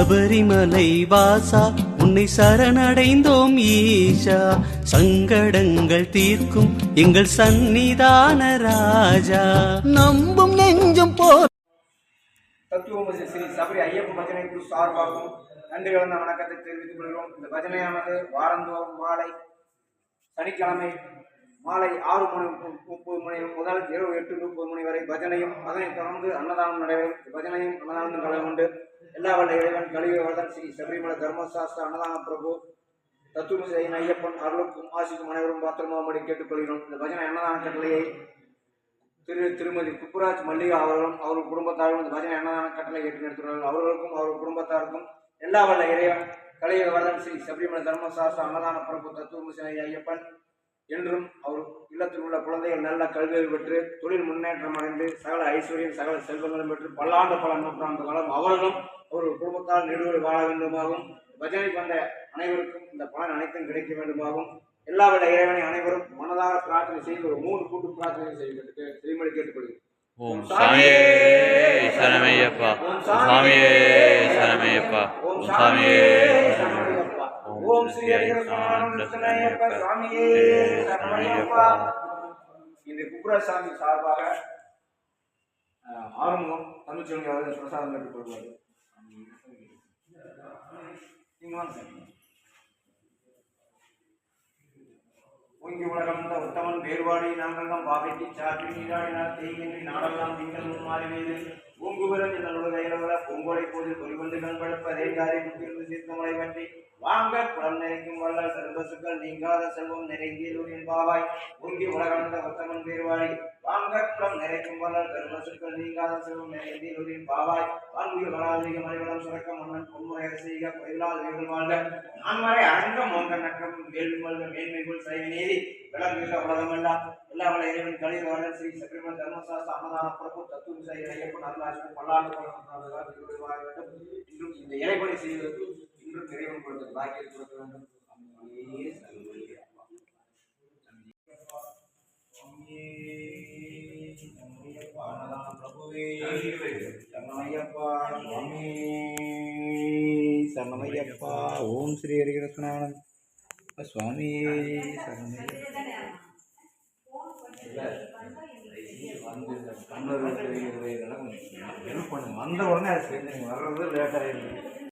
சபரிமலை வாசா உன்னை சரணடைந்தோம் ஈஷா. சங்கடங்கள் தீர்க்கும் எங்கள் சந்நிதான ராஜா. நம்பும் நெஞ்சும் போ தத்துவமசி ஸ்ரீ சபரி ஐயப்ப பஜனை குழு சார்பாகவும் நன்றி கலந்த வணக்கத்தை தெரிவித்துக் கொள்கிறோம். இந்த பஜனையானது வாரந்தோறும் மாலை சனிக்கிழமை மாலை ஆறு மணி முப்பது மணி முதல் இரவு எட்டு முப்பது மணி வரை பஜனையும் அதனைத் தொடர்ந்து அன்னதானம் நடைபெறும். பஜனையும் அன்னதானமும் கலந்து கொண்டு எல்லா வல்ல இறைவன் கலியுகவர்தன் ஸ்ரீ சபரிமலை தர்மசாஸ்திர அன்னதான பிரபு தத்துவமசி ஐயப்பன் அருளுக்கும் ஆசிக்கும் அனைவரும் பாத்திரமாகும்படி கேட்டுக்கொள்கிறோம். இந்த பஜனை அன்னதான கட்டளையை திரு திருமதி குப்புராஜ் மல்லிகா அவர்களும் அவர் குடும்பத்தாரும் இந்த பஜனை அன்னதான கட்டளை ஏற்று நடத்துகிறார்கள் அவர்களுக்கும் அவர் குடும்பத்தாருக்கும் எல்லா வல்ல இறைவன் கலியுக வரதன் ஸ்ரீ சபரிமலை தர்மசாஸ்திர அன்னதான பிரபு தத்துவமிசனை ஐயப்பன் என்றும் அவர் இல்லத்தில் உள்ள குழந்தைகள் நல்ல கல்வியை பெற்று தொழில் முன்னேற்றம் அடைந்து சகல ஐஸ்வர்யம் சகல செல்வங்களும் பெற்று பல்லாண்டு பல நூற்றாண்டு காலம். அவர்களும் ஒரு குடும்பத்தால் நெடுவரை வாழ வேண்டுமாகவும் பஜனைக்கு வந்த அனைவருக்கும் இந்த பலன் அனைத்தும் கிடைக்க வேண்டுமாகவும் எல்லா விட இறைவனை அனைவரும் மனதாக பிரார்த்தனை செய்து ஒரு மூணு கூட்டு பிரார்த்தனை செய்வதற்கு திருமணி கேட்டுக்கொள்கிறேன். ஓம் சாமியே சரணமையப்பா. ஓம் சாமியே சரணமையப்பா. ஓம் சாமியே சரணமையப்பா. ஓம் ஸ்ரீ ஹரிகிருஷ்ணானந்தனையப்பா சுவாமியே சரணமையப்பா. இந்த குப்புரசாமி சார்பாக ஆறுமுகம் தமிழ்ச்செல்வி அவர்கள் பிரசாதம் பெற்றுக் கொள்வார்கள் வாங்க சார் ஓங்கி உலகந்த உத்தமன் வேறுபாடி நாங்கள்தான் பாவைக்கு சாற்றி நீராடினார் தேய்கின்றி நாடெல்லாம் திங்கள் முன்மாறி மீது பூங்குவிரல் இந்த நுழையில பூங்கோலை போது பொறிவந்து கண்படுப்பதே ரேகாரை முத்திருந்து சீர்த்தமலை பற்றி வாங்க குளம் நிறைக்கும் வள்ளல் சர்வசுக்கள் நீங்காத செல்வம் நிறைந்தியலூரின் என்பாவாய். ஓங்கி உலகந்த உத்தமன் வேறுபாடி வாங்க குளம் நிறைக்கும் வள்ளல் சர்வசுக்கள் நீங்காத செல்வம் நிறைந்தியலூரின் என்பாவாய். வாங்கி வளாதிக மலைவளம் சுரக்க மன்னன் பொன்முறை செய்க பொயிலால் வீடுகள் வாழ்க. நான் வரை அரங்க மோங்க நக்கம் வேள்வி மல்க மேன்மைக்குள் சைவ நீதி. விளங்குகிற உலகமெல்லாம் எல்லா வள இறைவன் கலித வரன் ஸ்ரீ சக்கரமன் தர்மசாஸ்திர அன்னதான பிரபு தத்துவம் செய்கிற ஐயப்பன் அருளாசிரியர் பல்லாண்டு பலம் வேண்டும். இன்றும் இந்த இறைபணி செய்வதற்கு இன்றும் இறைவன் கொடுத்த பாக்கியம் கொடுக்க வேண்டும். சுவாமியே, சரணமையப்பா, அன்னதான பிரபுவே, சரணமையப்பா, சுவாமியே, சரணமையப்பா. ஓம் ஸ்ரீ ஹரிகிருஷ்ணானந்த். சுவாமி வந்து உடனே அது சேர்ந்து வர்றது லேட் ஆயிடுது.